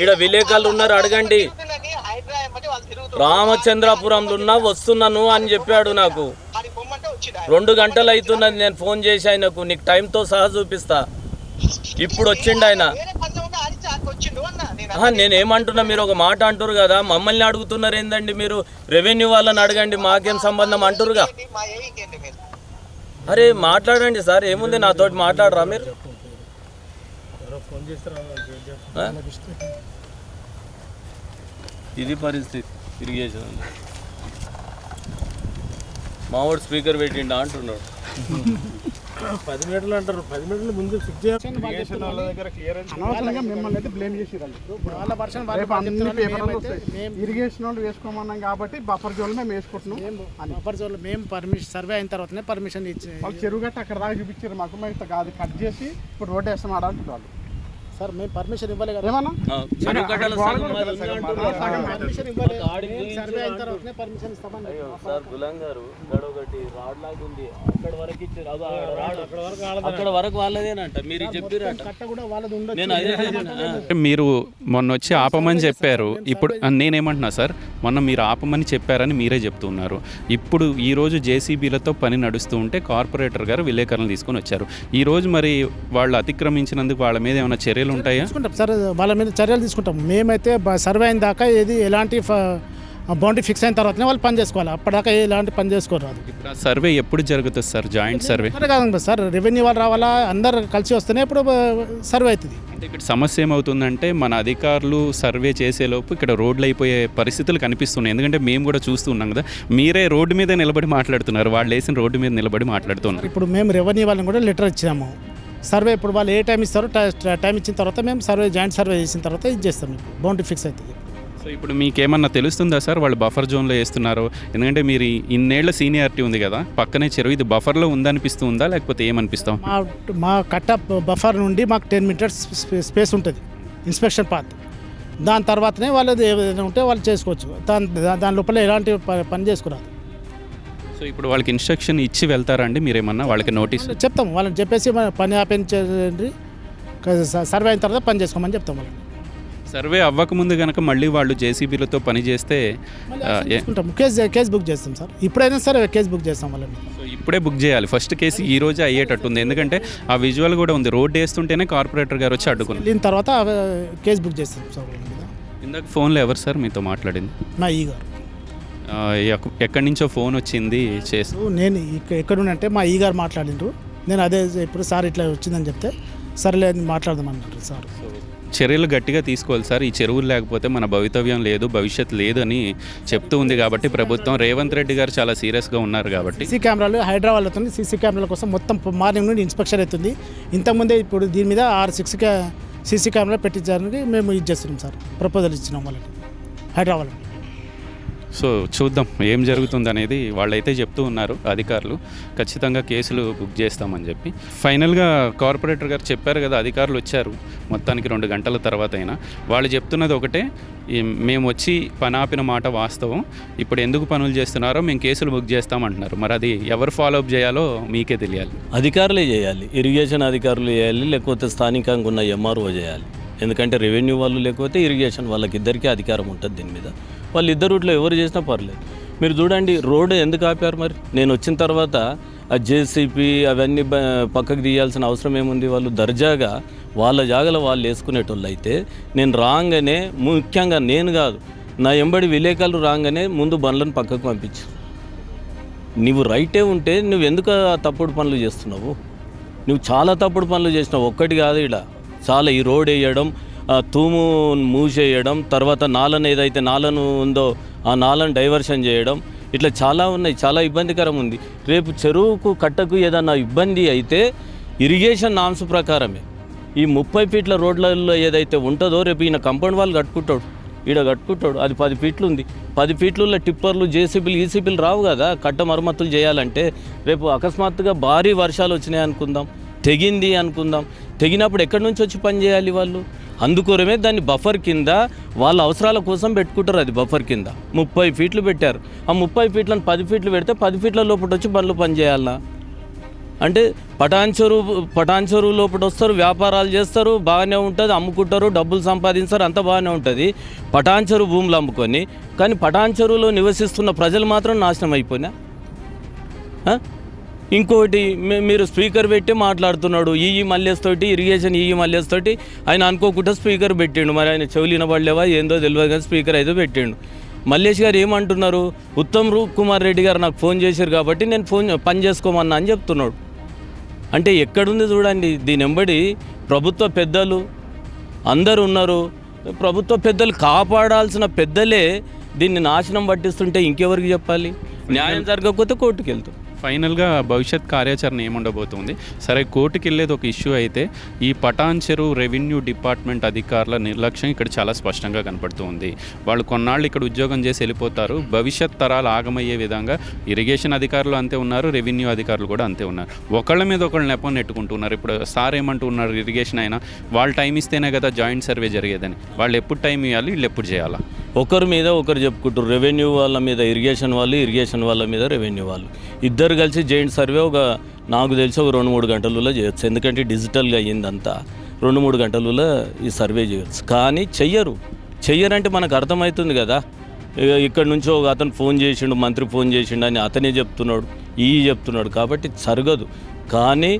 ఈడ విలేకరులు ఉన్నారు అడగండి. రామచంద్రాపురంలో ఉన్నా వస్తున్నాను అని చెప్పాడు నాకు. రెండు గంటలు అవుతున్నది నేను ఫోన్ చేసి ఆయనకు. నీకు టైంతో సహా చూపిస్తా. ఇప్పుడు వచ్చిండు ఆయన. నేనేమంటున్నా నేను మీరు ఒక మాట అంటారు కదా. మమ్మల్ని అడుగుతున్నారు ఏందండి మీరు? రెవెన్యూ వాళ్ళని అడగండి మాకేం సంబంధం అంటారుగా ఏంటి, మా ఏఈకి ఏంటి మీరు అరే మాట్లాడండి సార్ ఏముంది నాతోటి మాట్లాడరా మీరు? ఇది పరిస్థితి ఇరిగేషన్ మావాడు స్పీకర్ పెట్టిండా అంటున్నాడు. పది మీటర్లు అంటారు. పది మీటర్లు ముందు ఫిక్స్ చేయాలి. అనవసరంగా మిమ్మల్ని అయితే బ్లేమ్ చేసి వాళ్ళ వర్షన్ రేపు అన్ని పేపర్లు వస్తాయి. మేము ఇరిగేషన్ వాళ్ళు వేసుకోమన్నాం కాబట్టి బఫర్ జోన్ మేము వేసుకుంటున్నాం బఫర్ జోన్లో మేము పర్మిషన్ సర్వే అయిన తర్వాతనే పర్మిషన్ ఇచ్చి వాళ్ళు చెరువు గట్ట అక్కడ దాకా చూపించారు మాకు మేము కాదు. కట్ చేసి ఇప్పుడు రోడ్ వేస్తాం అంటున్నారు వాళ్ళు. సార్ మేము పర్మిషన్ ఇవ్వలే కదా. ఏమన్నా? ఇవ్వలేదు సర్వే అయిన తర్వాతనే పర్మిషన్ ఇస్తామని అయ్యో సార్ గులాం గారు ఇక్కడ ఒకటి రాడ్ లాగా ఉంది. అక్కడ వరకు ఇచ్చారు అదో ఆ రాడ్ అక్కడ వరకు అక్కడ వరకు వాళ్ళదేనంట. మీరు ఇది చెప్పిరంట కట్ట కూడా వాళ్ళది ఉండొచ్చు. నేను అదే చెప్పిన ఆ. అంటే మీరు మొన్న వచ్చి ఆపమని చెప్పారు. ఇప్పుడు నేనేమంటున్నా సార్ మొన్న మీరు ఆపమని చెప్పారని మీరే చెప్తున్నారు. ఇప్పుడు ఈ రోజు జేసీబీలతో పని నడుస్తూ ఉంటే కార్పొరేటర్ గారు విలేకరులను తీసుకొని వచ్చారు. ఈ రోజు మరి వాళ్ళు అతిక్రమించినందుకు వాళ్ళ మీద ఏమైనా చర్యలు ఉంటాయా? తీసుకుంటాం. సార్ వాళ్ళ మీద చర్యలు తీసుకుంటాం. మేమైతే సర్వే అయిన దాకా ఏది ఎలాంటి బౌండరీ ఫిక్స్ అయిన తర్వాతనే వాళ్ళు పని చేసుకోవాలి. అప్పటిదాకా ఎలాంటి పని చేసుకోరాదు ఇప్పుడు సర్వే ఎప్పుడు జరుగుతుంది సార్? Joint survey? సరే కాదు సార్ రెవెన్యూ వాళ్ళు రావాలా? అందరు కలిసి వస్తేనే ఇప్పుడు సర్వే అవుతుంది. అంటే ఇక్కడ సమస్య ఏమవుతుందంటే మన అధికారులు సర్వే చేసేలోపు ఇక్కడ రోడ్లు అయిపోయే పరిస్థితులు కనిపిస్తున్నాయి. ఎందుకంటే మేము కూడా చూస్తూ ఉన్నాం కదా. మీరే రోడ్డు మీద నిలబడి మాట్లాడుతున్నారు. వాళ్ళు వేసిన రోడ్డు మీద నిలబడి మాట్లాడుతున్నారు. ఇప్పుడు మేము రెవెన్యూ వాళ్ళని కూడా లెటర్ ఇచ్చాము సర్వే ఇప్పుడు వాళ్ళు ఏ టైం ఇస్తారో టై- టైం ఇచ్చిన తర్వాత మేము సర్వే జాయింట్ సర్వే చేసిన తర్వాత ఇది చేస్తాం ఇప్పుడు బౌండరీ ఫిక్స్ అవుతుంది. సో ఇప్పుడు మీకేమన్నా తెలుస్తుందా సార్ వాళ్ళు బఫర్ జోన్లో వేస్తున్నారు? ఎందుకంటే మీరు ఇన్నేళ్ళ సీనియారిటీ ఉంది కదా పక్కనే చెరువు ఇది బఫర్లో ఉందనిపిస్తుందా లేకపోతే ఏమనిపిస్తాం? మా మా కట్ట బఫర్ నుండి మాకు టెన్ మీటర్స్ స్పేస్ ఉంటుంది ఇన్స్పెక్షన్ పాత్. దాని తర్వాతనే వాళ్ళది ఏదైనా ఉంటే వాళ్ళు చేసుకోవచ్చు. దాని దాని లోపల ఎలాంటి పని చేసుకురాదు. సో ఇప్పుడు వాళ్ళకి ఇన్స్ట్రక్షన్ ఇచ్చి వెళ్తారండి మీరేమన్నా వాళ్ళకి నోటీస్ చెప్తాం వాళ్ళని చెప్పేసి పని ఆపించండి సర్వే అయిన తర్వాత పని చేసుకోమని చెప్తాం వాళ్ళని. సర్వే అవ్వకముందు కనుక మళ్ళీ వాళ్ళు జేసీబీలతో పని చేస్తే కేసు కేసు బుక్ చేస్తాం సార్. ఇప్పుడైనా సరే కేసు బుక్ చేస్తాం వాళ్ళని. సో ఇప్పుడే బుక్ చేయాలి. ఫస్ట్ కేసు ఈ రోజే అయ్యేటట్టుంది. ఎందుకంటే ఆ విజువల్ కూడా ఉంది. రోడ్ వేస్తుంటేనే కార్పొరేటర్ గారు వచ్చి అడ్డుకున్నారు. వెళ్ళిన తర్వాత కేసు బుక్ చేస్తాం సార్ ఇందాక ఫోన్లో ఎవరు సార్ మీతో మాట్లాడింది? మా ఈ గారు. ఎక్కడి నుంచో ఫోన్ వచ్చింది చేసి. నేను ఎక్కడున్నంటే మా ఈ గారు మాట్లాడిండ్రు. నేను అదే ఇప్పుడు సార్ ఇట్లా వచ్చిందని చెప్తే సరేలే అని మాట్లాడదామన్నారు సార్. చర్యలు గట్టిగా తీసుకోవాలి సార్. ఈ చెరువులు లేకపోతే మన భవితవ్యం లేదు భవిష్యత్ లేదు అని చెప్తూ ఉంది కాబట్టి ప్రభుత్వం. రేవంత్ రెడ్డి గారు చాలా సీరియస్గా ఉన్నారు కాబట్టి. సీసీ కెమెరాలు హైదరాబాద్లో అవుతుంది సీసీ కెమెరాల కోసం మొత్తం మార్నింగ్ నుండి ఇన్స్పెక్షన్ అవుతుంది. ఇంతకుముందే ఇప్పుడు దీని మీద ఆరు సిక్స్ సీసీ కెమెరా పెట్టించడానికి మేము ఇది చేస్తున్నాం సార్. ప్రపోజల్ ఇచ్చినాం వాళ్ళకి. హైదరాబాద్లో సో చూద్దాం ఏం జరుగుతుంది అనేది వాళ్ళైతే చెప్తూ ఉన్నారు అధికారులు. ఖచ్చితంగా కేసులు బుక్ చేస్తామని చెప్పి. ఫైనల్గా కార్పొరేటర్ గారు చెప్పారు కదా అధికారులు వచ్చారు మొత్తానికి రెండు గంటల తర్వాత అయినా వాళ్ళు చెప్తున్నది ఒకటే మేము వచ్చి పనాపిన మాట వాస్తవం. ఇప్పుడు ఎందుకు పనులు చేస్తున్నారో మేము కేసులు బుక్ చేస్తామంటున్నారు. మరి అది ఎవరు ఫాలో అప్ చేయాలో మీకే తెలియాలి. అధికారులే చేయాలి. ఇరిగేషన్ అధికారులు చేయాలి లేకపోతే స్థానికంగా ఉన్న ఎంఆర్ఓ చేయాలి. ఎందుకంటే రెవెన్యూ వాళ్ళు లేకపోతే ఇరిగేషన్ వాళ్ళకి ఇద్దరికీ అధికారం ఉంటుంది దీని మీద. వాళ్ళు ఇద్దరు రూట్లో ఎవరు చేసినా పర్లేదు. మీరు చూడండి రోడ్డు ఎందుకు ఆపారు మరి? నేను వచ్చిన తర్వాత ఆ జేసీపీ అవన్నీ పక్కకు తీయాల్సిన అవసరం ఏముంది? వాళ్ళు దర్జాగా వాళ్ళ జాగలో వాళ్ళు వేసుకునేటోళ్ళు అయితే నేను రాగానే ముఖ్యంగా నేను కాదు నా ఎంబడి విలేకరులు రాగానే ముందు బండ్లను పక్కకు పంపించు. నువ్వు రైటే ఉంటే నువ్వు ఎందుకు ఆ తప్పుడు పనులు చేస్తున్నావు? నువ్వు చాలా తప్పుడు పనులు చేసినావు ఒక్కటి కాదు ఇలా చాలా ఈ రోడ్ వేయడం తూము మూసేయడం తర్వాత నాలను ఏదైతే నాలను ఉందో ఆ నాలను డైవర్షన్ చేయడం ఇట్లా చాలా ఉన్నాయి చాలా ఇబ్బందికరం ఉంది. రేపు చెరువుకు కట్టకు ఏదన్నా ఇబ్బంది అయితే ఇరిగేషన్ నామ్స్ ప్రకారమే. ఈ ముప్పై ఫీట్ల రోడ్లలో ఏదైతే ఉంటుందో రేపు ఈయన కంపౌండ్ వాళ్ళు కట్టుకుంటాడు. ఈడ కట్టుకుంటాడు. అది పది ఫీట్లు ఉంది పది ఫీట్లలో టిప్పర్లు జేసీబీలు ఈసీబీలు రావు కదా. కట్ట మరమ్మతులు చేయాలంటే రేపు అకస్మాత్తుగా భారీ వర్షాలు వచ్చినాయి అనుకుందాం. తెగింది అనుకుందాం. తెగినప్పుడు ఎక్కడి నుంచి వచ్చి పని చేయాలి వాళ్ళు? అందుకోరమే దాన్ని బఫర్ కింద వాళ్ళ అవసరాల కోసం పెట్టుకుంటారు అది బఫర్ కింద. ముప్పై ఫీట్లు పెట్టారు. ఆ ముప్పై ఫీట్లను పది ఫీట్లు పెడితే పది ఫీట్ల లోపల వచ్చి బండ్లు పని అంటే పటాన్చెరు పటాన్చెరు లోపల వస్తారు వ్యాపారాలు చేస్తారు బాగానే ఉంటుంది అమ్ముకుంటారు డబ్బులు సంపాదిస్తారు అంత బాగానే ఉంటుంది. పటాన్చెరు భూములు అమ్ముకొని కానీ పటాన్చెరులో నివసిస్తున్న ప్రజలు మాత్రం నాశనం అయిపోయినా? ఇంకోటి మీరు స్పీకర్ పెట్టి మాట్లాడుతున్నాడు ఈ ఈ మల్లేస్ తోటి ఇరిగేషన్ ఈ ఈ మల్లేస్ తోటి ఆయన అనుకోకుండా స్పీకర్ పెట్టిండు. మరి ఆయన చెవులు వినబడలేవా ఏందో తెలియదు కానీ స్పీకర్ అయితే పెట్టిండు. మల్లేష్ గారు ఏమంటున్నారు? ఉత్తమ్ రూప్ కుమార్ రెడ్డి గారు నాకు ఫోన్ చేశారు కాబట్టి నేను ఫోన్ పని చేసుకోమన్నా అని చెప్తున్నాడు. అంటే ఎక్కడుంది చూడండి దీని వెంబడి ప్రభుత్వ పెద్దలు అందరు ఉన్నారు. ప్రభుత్వ పెద్దలు కాపాడాల్సిన పెద్దలే దీన్ని నాశనం పట్టిస్తుంటే ఇంకెవరికి చెప్పాలి? న్యాయం జరగకపోతే కోర్టుకు వెళ్తాం ఫైనల్గా భవిష్యత్ కార్యాచరణ ఏముండబోతుంది? సరే కోర్టుకి వెళ్ళేది ఒక ఇష్యూ అయితే ఈ పటాన్ చెరువు రెవెన్యూ డిపార్ట్మెంట్ అధికారుల నిర్లక్ష్యం ఇక్కడ చాలా స్పష్టంగా కనపడుతుంది. వాళ్ళు కొన్నాళ్ళు ఇక్కడ ఉద్యోగం చేసి వెళ్ళిపోతారు. భవిష్యత్ తరాలు ఆగమయ్యే విధంగా ఇరిగేషన్ అధికారులు అంతే ఉన్నారు రెవెన్యూ అధికారులు కూడా అంతే ఉన్నారు. ఒకళ్ళ మీద ఒకళ్ళు నెపం నెట్టుకుంటున్నారు. ఇప్పుడు సార్ ఏమంటున్నారు ఇరిగేషన్ అయినా వాళ్ళు టైం ఇస్తేనే కదా జాయింట్ సర్వే జరిగేదని. వాళ్ళు ఎప్పుడు టైం ఇవ్వాలి వీళ్ళు ఎప్పుడు చేయాలా? ఒకరి మీద ఒకరు చెప్పుకుంటారు రెవెన్యూ వాళ్ళ మీద ఇరిగేషన్ వాళ్ళు ఇరిగేషన్ వాళ్ళ మీద రెవెన్యూ వాళ్ళు. ఇద్దరు కలిసి జాయింట్ సర్వే ఒక నాకు తెలిసి ఒక రెండు మూడు గంటలలో చేయొచ్చు. ఎందుకంటే డిజిటల్గా అయ్యిందంతా. రెండు మూడు గంటలలో ఈ సర్వే చేయొచ్చు. కానీ చెయ్యరు. చెయ్యరంటే మనకు అర్థమవుతుంది కదా. ఇక్కడ నుంచి ఒక అతను ఫోన్ చేసిండు మంత్రి ఫోన్ చేసిండు అని అతనే చెప్తున్నాడు ఈ చెప్తున్నాడు కాబట్టి జరగదు కానీ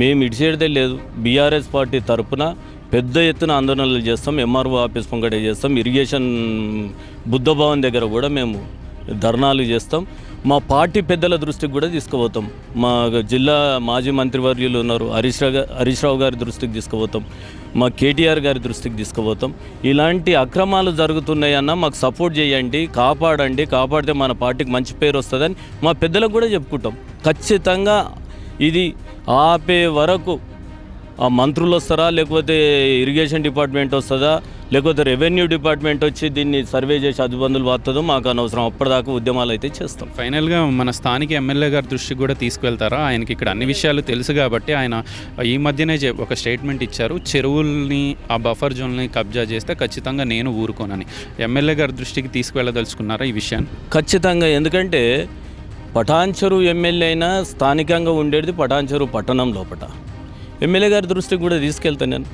మేము ఇటు సైడ్దే లేదు బీఆర్ఎస్ పార్టీ తరపున పెద్ద ఎత్తున ఆందోళనలు చేస్తాం ఎంఆర్ఓ ఆఫీస్ పొంగటే చేస్తాం ఇరిగేషన్ బుద్ధ భవన్ దగ్గర కూడా మేము ధర్నాలు చేస్తాం. మా పార్టీ పెద్దల దృష్టికి కూడా తీసుకుపోతాం. మా జిల్లా మాజీ మంత్రివర్యులు ఉన్నారు హరీష్ రావు హరీష్ రావు గారి దృష్టికి తీసుకుపోతాం. మా కేటీఆర్ గారి దృష్టికి తీసుకుపోతాం. ఇలాంటి అక్రమాలు జరుగుతున్నాయన్న మాకు సపోర్ట్ చేయండి కాపాడండి కాపాడితే మన పార్టీకి మంచి పేరు వస్తుందని మా పెద్దలకు కూడా చెప్పుకుంటాం. ఖచ్చితంగా ఇది ఆపే వరకు మంత్రులు వస్తారా? లేకపోతే ఇరిగేషన్ డిపార్ట్మెంట్ వస్తుందా? లేకపోతే రెవెన్యూ డిపార్ట్మెంట్ వచ్చి దీన్ని సర్వే చేసి అదుబందులు వాస్తుందో మాకు అనవసరం. అప్పటిదాకా ఉద్యమాలు అయితే చేస్తాం. ఫైనల్గా మన స్థానిక ఎమ్మెల్యే గారి దృష్టికి కూడా తీసుకువెళ్తారా? ఆయనకి ఇక్కడ అన్ని విషయాలు తెలుసు కాబట్టి ఆయన ఈ మధ్యనే ఒక స్టేట్మెంట్ ఇచ్చారు. చెరువుల్ని ఆ బఫర్ జోన్ని కబ్జా చేస్తే ఖచ్చితంగా నేను ఊరుకోనని. ఎమ్మెల్యే గారి దృష్టికి తీసుకువెళ్ళదలుచుకున్నారా ఈ విషయాన్ని? ఖచ్చితంగా. ఎందుకంటే పటాన్చెరు ఎమ్మెల్యే అయినా స్థానికంగా ఉండేది పటాన్చెరు పట్టణం లోపట. ఎమ్మెల్యే గారి దృష్టికి కూడా తీసుకెళ్తాను నేను.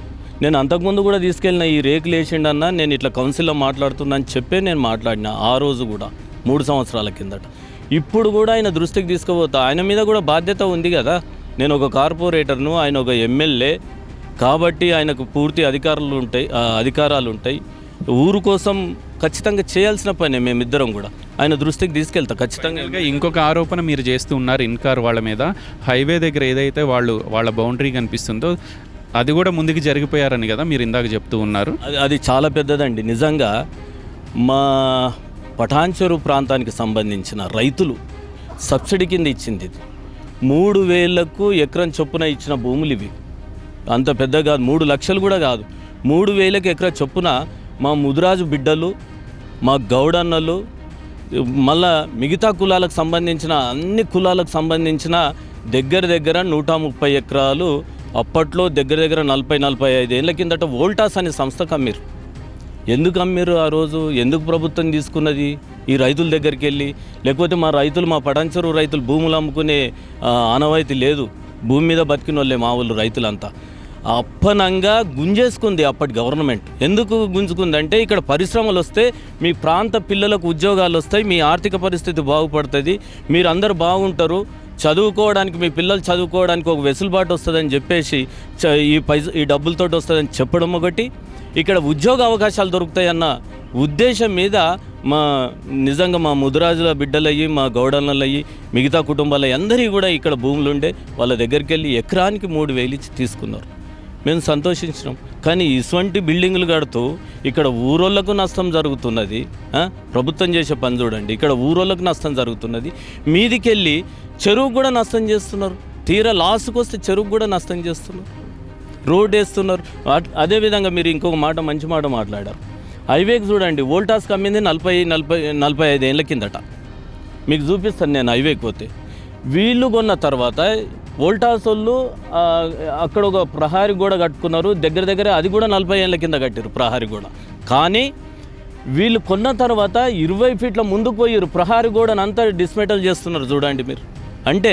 నేను అంతకుముందు కూడా తీసుకెళ్ళిన ఈ రేకులు వేసిండన్నా నేను ఇట్లా కౌన్సిల్లో మాట్లాడుతున్నా అని చెప్పే నేను మాట్లాడిన ఆ రోజు కూడా మూడు సంవత్సరాల కిందట. ఇప్పుడు కూడా ఆయన దృష్టికి తీసుకుపోతా ఆయన మీద కూడా బాధ్యత ఉంది కదా. నేను ఒక కార్పొరేటర్ను ఆయన ఒక ఎమ్మెల్యే కాబట్టి ఆయనకు పూర్తి అధికారులు ఉంటాయి అధికారాలు ఉంటాయి. ఊరు కోసం ఖచ్చితంగా చేయాల్సిన పనే మేమిద్దరం కూడా. ఆయన దృష్టికి తీసుకెళ్తా ఖచ్చితంగా. ఇంకా ఇంకొక ఆరోపణ మీరు చేస్తూ ఉన్నారు ఇన్కార్ వాళ్ళ మీద. హైవే దగ్గర ఏదైతే వాళ్ళు వాళ్ళ బౌండరీ కనిపిస్తుందో అది కూడా ముందుకు జరిగిపోయారని కదా మీరు ఇందాక చెప్తూ ఉన్నారు. అది అది చాలా పెద్దదండి. నిజంగా మా పటాన్చెరు ప్రాంతానికి సంబంధించిన రైతులు సబ్సిడీ కింద ఇచ్చింది ఇది. మూడు వేలకు ఎకరం చొప్పున ఇచ్చిన భూములు ఇవి. అంత పెద్ద కాదు మూడు లక్షలు కూడా కాదు. మూడు వేలకు ఎకరా చొప్పున మా ముదిరాజు బిడ్డలు మా గౌడన్నలు మళ్ళా మిగతా కులాలకు సంబంధించిన అన్ని కులాలకు సంబంధించిన దగ్గర దగ్గర నూట ముప్పై ఎకరాలు అప్పట్లో దగ్గర దగ్గర నలభై నలభై ఐదు ఏళ్ళ కిందట వోల్టాస్ అనే సంస్థకు అమ్మిరు ఎందుకు అమ్మిరు ఆ రోజు? ఎందుకు ప్రభుత్వం తీసుకున్నది? ఈ రైతుల దగ్గరికి వెళ్ళి లేకపోతే మా రైతులు మా పడంచరు రైతులు భూములు అమ్ముకునే ఆనవాయితీ లేదు. భూమి మీద బతికిన వాళ్ళే మా వాళ్ళు రైతులంతా. అప్పనంగా గుంజేసుకుంది అప్పటి గవర్నమెంట్. ఎందుకు గుంజుకుందంటే ఇక్కడ పరిశ్రమలు వస్తే మీ ప్రాంత పిల్లలకు ఉద్యోగాలు వస్తాయి మీ ఆర్థిక పరిస్థితి బాగుపడుతుంది మీరు అందరు బాగుంటారు. చదువుకోవడానికి మీ పిల్లలు చదువుకోవడానికి ఒక వెసులుబాటు వస్తుందని చెప్పేసి చ- ఈ పైస ఈ డబ్బులతోటి వస్తుందని చెప్పడం ఒకటి. ఇక్కడ ఉద్యోగ అవకాశాలు దొరుకుతాయన్న ఉద్దేశం మీద మా నిజంగా మా ముదురాజుల బిడ్డలయ్యి మా గౌడన్నలయ్యి మిగతా కుటుంబాలయ్యి అందరికీ కూడా ఇక్కడ భూములు ఉండే వాళ్ళ దగ్గరికి వెళ్ళి ఎకరానికి మూడు వేలు ఇచ్చి తీసుకున్నారు. మేము సంతోషించినాం. కానీ ఇటువంటి బిల్డింగులు కడుతూ ఇక్కడ ఊరోళ్ళకు నష్టం జరుగుతున్నది. ప్రభుత్వం చేసే పని చూడండి. ఇక్కడ ఊరోళ్ళకు నష్టం జరుగుతున్నది. మీదికెళ్ళి చెరువు కూడా నష్టం చేస్తున్నారు. తీరా లాస్కి వస్తే చెరువు కూడా నష్టం చేస్తున్నారు. రోడ్ వేస్తున్నారు. అదేవిధంగా మీరు ఇంకొక మాట మంచి మాట మాట్లాడారు. హైవేకి చూడండి. వోల్టాస్ కమ్మింది నలభై నలభై నలభై ఐదు ఏళ్ళ కిందట. మీకు చూపిస్తాను నేను హైవేకి పోతే. వీళ్ళు కొన్న తర్వాత వోల్టాస్ వాళ్ళు అక్కడ ఒక ప్రహారీ గోడ కట్టుకున్నారు. దగ్గర దగ్గర అది కూడా నలభై ఏళ్ళ కింద కట్టారు ప్రహారీ గోడ. కానీ వీళ్ళు కొన్న తర్వాత ఇరవై ఫీట్ల ముందుకు పోయారు ప్రహారీ గోడను అంతా డిస్మెటల్ చేస్తున్నారు చూడండి మీరు. అంటే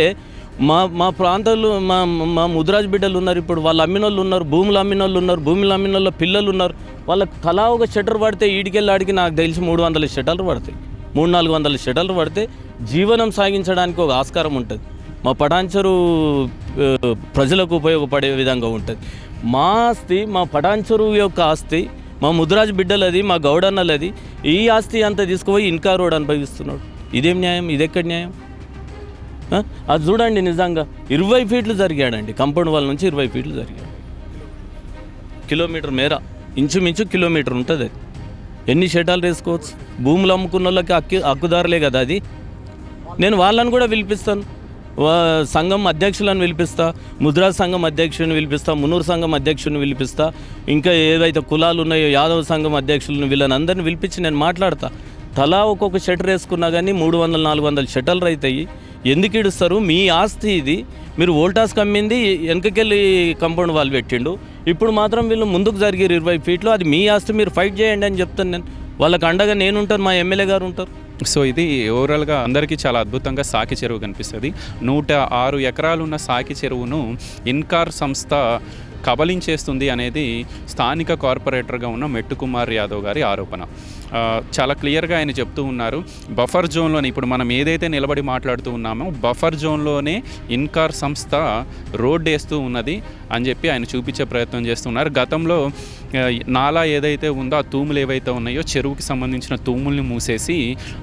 మా మా ప్రాంతాల్లో మా మా ముదిరాజ్ బిడ్డలు ఉన్నారు ఇప్పుడు. వాళ్ళు అమ్మిన వాళ్ళు ఉన్నారు భూములు అమ్మిన వాళ్ళు ఉన్నారు భూములు అమ్మిన వాళ్ళ పిల్లలు ఉన్నారు. వాళ్ళకి తలా ఒక షటర్ పడితే ఈడికెళ్ళి ఆడికి నాకు తెలిసి మూడు వందల షటర్లు పడతాయి. మూడు నాలుగు వందల షటర్లు పడితే జీవనం సాగించడానికి ఒక ఆస్కారం ఉంటుంది. మా పటాన్చరు ప్రజలకు ఉపయోగపడే విధంగా ఉంటుంది. మా ఆస్తి మా పటాన్చరు యొక్క ఆస్తి మా ముదిరాజు బిడ్డలది మా గౌడన్నలది ఈ ఆస్తి అంతా తీసుకుపోయి ఇన్కా రోడ్ అనుభవిస్తున్నాడు. ఇదేం న్యాయం? ఇదెక్కడ న్యాయం? అది చూడండి నిజంగా. ఇరవై ఫీట్లు జరిగాడండి. కంపౌండ్ వాళ్ళ నుంచి ఇరవై ఫీట్లు జరిగాడు. కిలోమీటర్ మేర. ఇంచుమించు కిలోమీటర్ ఉంటుంది అది. ఎన్ని షటాలు వేసుకోవచ్చు? భూములు అమ్ముకున్న వాళ్ళకి హక్కు హక్కుదారులే కదా అది. నేను వాళ్ళని కూడా పిలిపిస్తాను. సంఘం అధ్యక్షులను పిలిపిస్తా ముద్రా సంఘం అధ్యక్షుడిని పిలిపిస్తా మునూరు సంఘం అధ్యక్షుని పిలిపిస్తా ఇంకా ఏదైతే కులాలు ఉన్నాయో యాదవ సంఘం అధ్యక్షులను వీళ్ళని అందరిని పిలిపించి నేను మాట్లాడతా. తలా ఒక్కొక్క షటర్ వేసుకున్నా కానీ మూడు వందల నాలుగు వందల షటర్లు అవుతాయి ఎందుకు ఇడుస్తారు? మీ ఆస్తి ఇది. మీరు వోల్టాస్ కమ్మింది వెనకకెళ్ళి కంపౌండ్ వాళ్ళు పెట్టిండు. ఇప్పుడు మాత్రం వీళ్ళు ముందుకు జరిగారు ఇరవై ఫీట్లు. అది మీ ఆస్తి మీరు ఫైట్ చేయండి అని చెప్తాను నేను. వాళ్ళకి అండగా నేనుంటాను మా ఎమ్మెల్యే గారు ఉంటారు. సో ఇది ఓవరాల్గా అందరికీ చాలా అద్భుతంగా సాకి చెరువు కనిపిస్తుంది. నూట ఆరు ఎకరాలు ఉన్న సాకి చెరువును ఇన్కార్ సంస్థ కబలించేస్తుంది అనేది స్థానిక కార్పొరేటర్గా ఉన్న మెట్టుకుమార్ యాదవ్ గారి ఆరోపణ. చాలా క్లియర్గా ఆయన చెప్తూ ఉన్నారు. బఫర్ జోన్లోనే ఇప్పుడు మనం ఏదైతే నిలబడి మాట్లాడుతూ ఉన్నామో బఫర్ జోన్లోనే ఇన్కార్ సంస్థ రోడ్ వేస్తూ ఉన్నది. అని చెప్పి ఆయన చూపించే ప్రయత్నం చేస్తున్నారు. గతంలో నాలా ఏదైతే ఉందో ఆ తూములు ఏవైతే ఉన్నాయో చెరువుకి సంబంధించిన తూముల్ని మూసేసి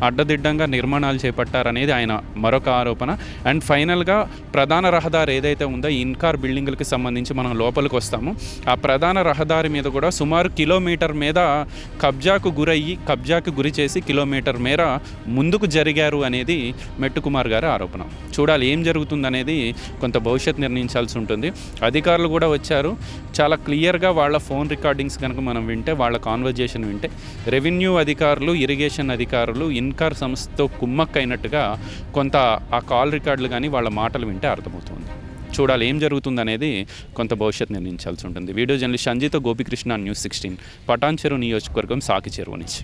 అడ్డదిడ్డంగా నిర్మాణాలు చేపట్టారనేది ఆయన మరొక ఆరోపణ. అండ్ ఫైనల్గా ప్రధాన రహదారి ఏదైతే ఉందో ఇన్కార్ బిల్డింగులకి సంబంధించి మనం లోపలికి వస్తాము. ఆ ప్రధాన రహదారి మీద కూడా సుమారు కిలోమీటర్ మీద కబ్జాకు గురయ్యి కబ్జాకు గురి చేసి కిలోమీటర్ మేర ముందుకు జరిగారు అనేది మెట్టుకుమార్ గారి ఆరోపణ. చూడాలి ఏం జరుగుతుందనేది కొంత భవిష్యత్ నిర్ణయించాల్సి ఉంటుంది. అధికారులు కూడా వచ్చారు. చాలా క్లియర్గా వాళ్ళ ఫోన్ రికార్డింగ్స్ కనుక మనం వింటే వాళ్ళ కాన్వర్జేషన్ వింటే రెవెన్యూ అధికారులు ఇరిగేషన్ అధికారులు ఇన్కార్ సంస్థతో కుమ్మక్కైనట్టుగా కొంత ఆ కాల్ రికార్డులు కానీ వాళ్ళ మాటలు వింటే అర్థమవుతుంది. చూడాలి ఏం జరుగుతుందనేది కొంత భవిష్యత్ నిర్ణయించాల్సి ఉంటుంది. Video journalist Sanjeetha Gopikrishna news sixteen Patancheru నియోజకవర్గం సాకి చెరువు నుంచి.